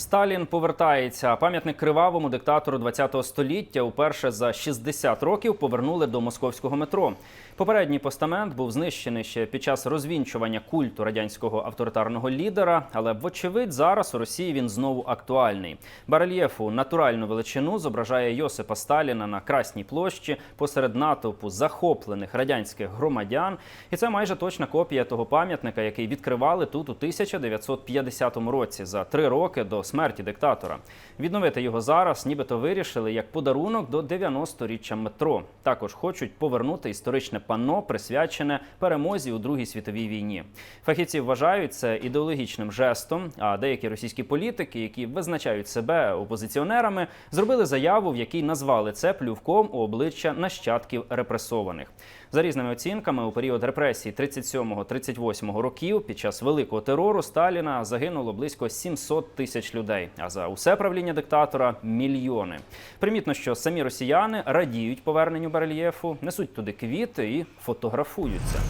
Сталін повертається. Пам'ятник кривавому диктатору ХХ століття уперше за 60 років повернули до московського метро. Попередній постамент був знищений ще під час розвінчування культу радянського авторитарного лідера, але вочевидь зараз у Росії він знову актуальний. Барельєфу натуральну величину зображає Йосипа Сталіна на Красній площі посеред натовпу захоплених радянських громадян. І це майже точна копія того пам'ятника, який відкривали тут у 1950 році за три роки до смерті диктатора. Відновити його зараз, нібито вирішили як подарунок до 90-річчя метро. Також хочуть повернути історичне панно, присвячене перемозі у Другій світовій війні. Фахівці вважають це ідеологічним жестом. А деякі російські політики, які визначають себе опозиціонерами, зробили заяву, в якій назвали це плювком у обличчя нащадків репресованих. За різними оцінками, у період репресій 37-38 років під час великого терору Сталіна загинуло близько 700 тисяч людей. А за усе правління диктатора мільйони. Примітно, що самі росіяни радіють поверненню барельєфу, несуть туди квіти і фотографуються.